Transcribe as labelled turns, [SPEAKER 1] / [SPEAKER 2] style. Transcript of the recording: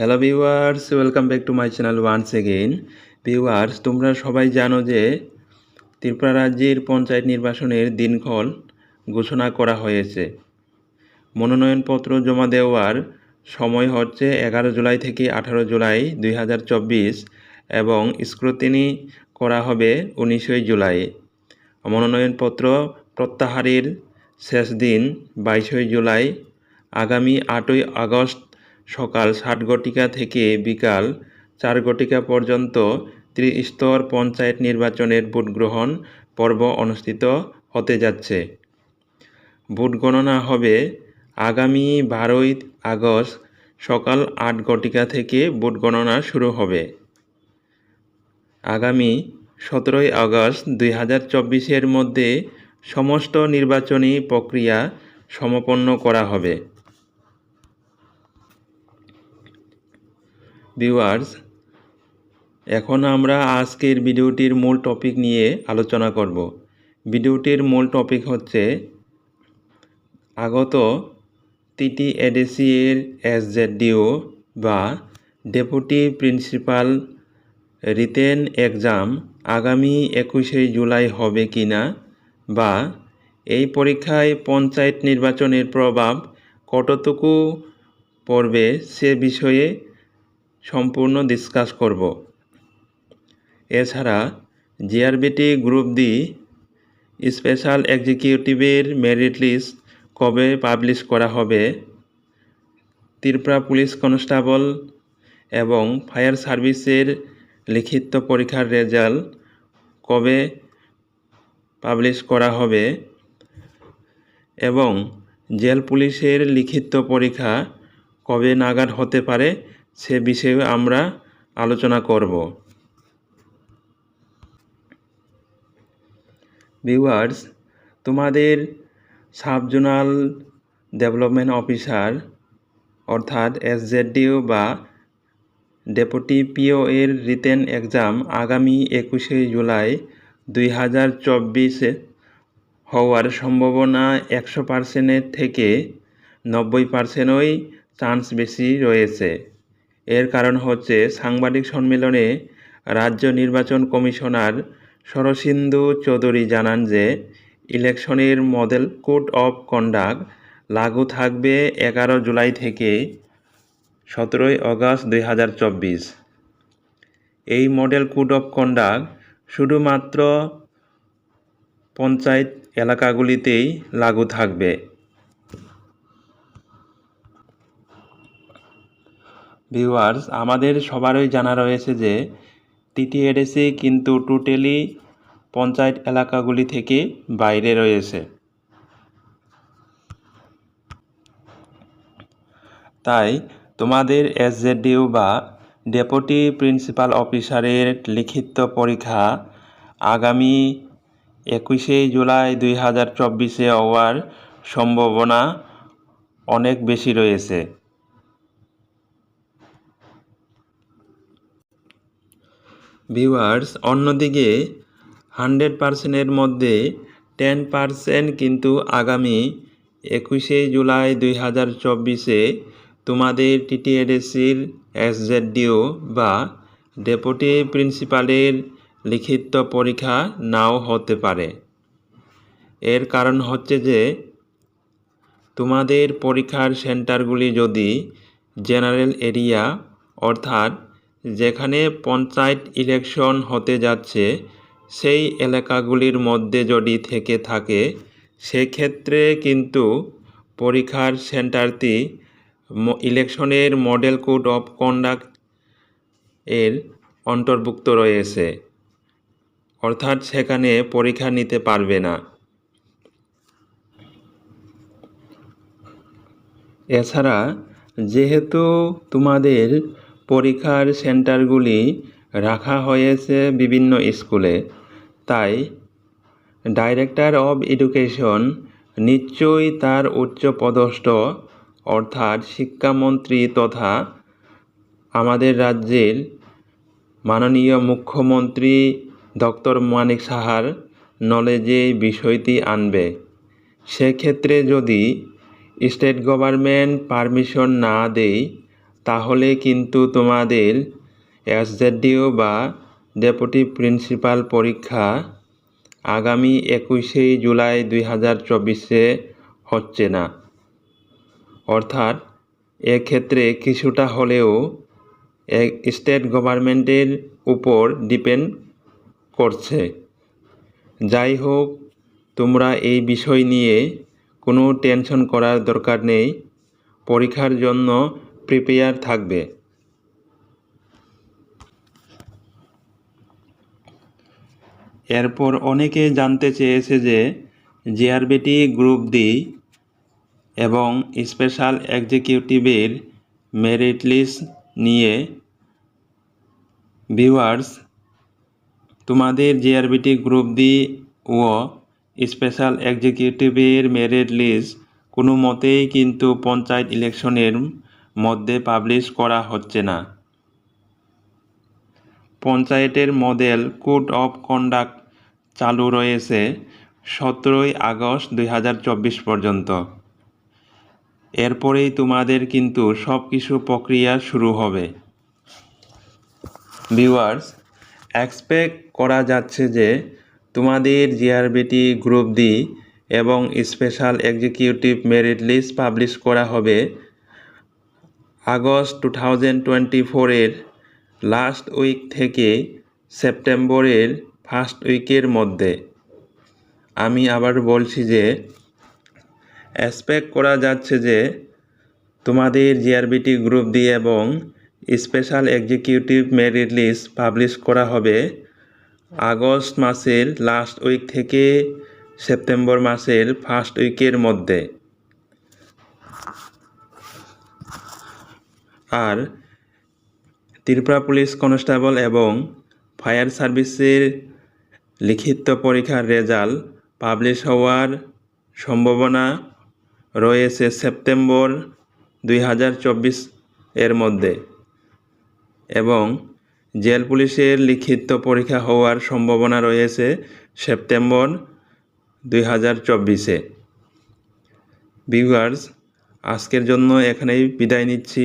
[SPEAKER 1] Hello viewers welcome back to my channel once again viewers তোমরা সবাই জানো যে ত্রিপুরা রাজ্যের পঞ্চায়েত নির্বাচনের দিনক্ষণ ঘোষণা করা হয়েছে। মনোনয়নপত্র জমা দেওয়ার সময় হচ্ছে এগারো জুলাই থেকে আঠারো জুলাই দুই হাজার চব্বিশ এবং স্ক্রুতিনি করা হবে উনিশই জুলাই। মনোনয়নপত্র প্রত্যাহারের শেষ দিন বাইশই জুলাই। আগামী আটই আগস্ট সকাল সাত ঘটিকা থেকে বিকাল চার ঘটিকা পর্যন্ত ত্রিস্তর পঞ্চায়েত নির্বাচনের ভোট গ্রহণ পর্ব অনুষ্ঠিত হতে যাচ্ছে। ভোট গণনা হবে আগামী বারোই আগস্ট সকাল আট ঘটিকা থেকে ভোট গণনা শুরু হবে। আগামী সতেরোই আগস্ট দুই হাজার চব্বিশের মধ্যে সমস্ত নির্বাচনী প্রক্রিয়া সম্পন্ন করা হবে। ভিউয়ার্স এখন আমরা আজকের ভিডিওটির মূল টপিক নিয়ে আলোচনা করব। ভিডিওটির মূল টপিক হচ্ছে আগত টিটি এডিসি এর এসজেডিও বা ডেপুটি প্রিন্সিপাল রিটেন এক্সাম আগামী একুশে জুলাই হবে কি না বা এই পরীক্ষায় পঞ্চায়েত নির্বাচনের প্রভাব কতটুকু পড়বে সে বিষয়ে সম্পূর্ণ ডিসকাস করব। এছাড়া জিআরবিটি গ্রুপ ডি স্পেশাল এক্সিকিউটিভের মেরিট লিস্ট কবে পাবলিশ করা হবে, ত্রিপুরা পুলিশ কনস্টেবল এবং ফায়ার সার্ভিসের লিখিত পরীক্ষার রেজাল্ট কবে পাবলিশ করা হবে এবং জেল পুলিশের লিখিত পরীক্ষা কবে নাগাদ হতে পারে সে বিষয়ে আমরা আলোচনা করব। ভিউয়ার্স তোমাদের সাবজোনাল ডেভেলপমেন্ট অফিসার অর্থাৎ এসজেডিও বা ডেপুটি পিও এর রিটেন এক্সাম আগামী একুশে জুলাই দুই হাজার চব্বিশে হওয়ার সম্ভাবনা একশো পার্সেন্টের থেকে নব্বই পার্সেন্টই চান্স বেশি রয়েছে। এর কারণ হচ্ছে সাংবাদিক সম্মেলনে রাজ্য নির্বাচন কমিশনার শরসিন্দু চৌধুরী জানান যে ইলেকশনের মডেল কোড অফ কন্ডাক্ট লাগু থাকবে এগারো জুলাই থেকে সতেরোই আগস্ট দুই এই মডেল কোড অফ কন্ডাক্ট শুধুমাত্র পঞ্চায়েত এলাকাগুলিতেই লাগু থাকবে। ভিউয়ার্স আমাদের সবারই জানা রয়েছে যে টিটিএডিসি কিন্তু টোটালি পঞ্চায়েত এলাকাগুলি থেকে বাইরে রয়েছে। তাই তোমাদের এসজেডিউ বা ডেপুটি প্রিন্সিপাল অফিসারের লিখিত পরীক্ষা আগামী একুশে জুলাই দুই হাজার চব্বিশে হওয়ার সম্ভাবনা অনেক বেশি রয়েছে। ভিউয়ার্স অন্যদিকে হান্ড্রেড পার্সেন্টের মধ্যে টেন পার্সেন্ট কিন্তু আগামী একুশে জুলাই দুই হাজার চব্বিশে তোমাদের টিটিএডিসির এসজেডিও বা ডেপুটি প্রিন্সিপালের লিখিত পরীক্ষা নাও হতে পারে। এর কারণ হচ্ছে যে তোমাদের পরীক্ষার সেন্টারগুলি যদি জেনারেল এরিয়া অর্থাৎ যেখানে পঞ্চায়েত ইলেকশন হতে যাচ্ছে, সেই এলাকাগুলির মধ্যে যদি থেকে থাকে, সেক্ষেত্রে কিন্তু পরীক্ষার সেন্টারটি ইলেকশনের মডেল কোড অফ কন্ডাক্ট এর অন্তর্ভুক্ত রয়েছে। অর্থাৎ সেখানে পরীক্ষা নিতে পারবে না। এছাড়া, যেহেতু তোমাদের পরীক্ষার সেন্টারগুলি রাখা হয়েছে বিভিন্ন স্কুলে। তাই ডাইরেক্টর অব এডুকেশন নিশ্চয়ই তার উচ্চপদস্থ অর্থাৎ শিক্ষামন্ত্রী তথা আমাদের রাজ্যের মাননীয় মুখ্যমন্ত্রী ডক্টর মানিক সাহার নলেজে বিষয়টি আনবে। সেক্ষেত্রে যদি স্টেট গভর্নমেন্ট পারমিশন না দেয় তাহলে কিন্তু তোমাদের এসজেডিও বা ডেপুটি প্রিন্সিপাল পরীক্ষা আগামী একুশে জুলাই দুই হাজার চব্বিশে হচ্ছে না। অর্থাৎ এক্ষেত্রে কিছুটা হলেও স্টেট গভর্নমেন্টের উপর ডিপেন্ড করছে। যাই হোক, তোমরা এই বিষয় নিয়ে কোনো টেনশন করার দরকার নেই। পরীক্ষার জন্য প্রিপেয়ার থাকবে। এরপর অনেকে জানতে চেয়েছে যে জিআরবিটি গ্রুপ ডি এবং স্পেশাল এক্সিকিউটিভের মেরিট লিস্ট নিয়ে ভিউয়ার্স তোমাদের জিআরবিটি গ্রুপ ডি ও স্পেশাল এক্সিকিউটিভের মেরিট লিস্ট কোনো মতেই কিন্তু পঞ্চায়েত ইলেকশনের মধ্যে পাবলিশ করা হচ্ছে না। পঞ্চায়েতের মডেল কোড অফ কন্ডাক্ট চালু রয়েছে সতেরোই আগস্ট দুই হাজার চব্বিশ পর্যন্ত। এরপরেই তোমাদের কিন্তু সব কিছু প্রক্রিয়া শুরু হবে। ভিউয়ার্স এক্সপেক্ট করা যাচ্ছে যে তোমাদের জিআরবিটি গ্রুপ ডি এবং special executive merit list publish করা হবে আগস্ট টু থাউজেন্ড টোয়েন্টি ফোরের লাস্ট উইক থেকে সেপ্টেম্বরের ফার্স্ট উইকের মধ্যে। আমি আবার বলছি যে, এক্সপেক্ট করা যাচ্ছে যে তোমাদের জিআরবিটি গ্রুপ ডি এবং special executive merit list publish করা হবে আগস্ট মাসের লাস্ট উইক থেকে সেপ্টেম্বর মাসের ফার্স্ট উইকের মধ্যে। আর ত্রিপুরা পুলিশ কনস্টেবল এবং ফায়ার সার্ভিসের লিখিত পরীক্ষার রেজাল্ট পাবলিশ হওয়ার সম্ভাবনা রয়েছে সেপ্টেম্বর দুই হাজার চব্বিশ এর মধ্যে এবং জেল পুলিশের লিখিত পরীক্ষা হওয়ার সম্ভাবনা রয়েছে সেপ্টেম্বর দুই হাজার চব্বিশে। ভিউয়ার্স, আজকের জন্য এখানেই বিদায় নিচ্ছি।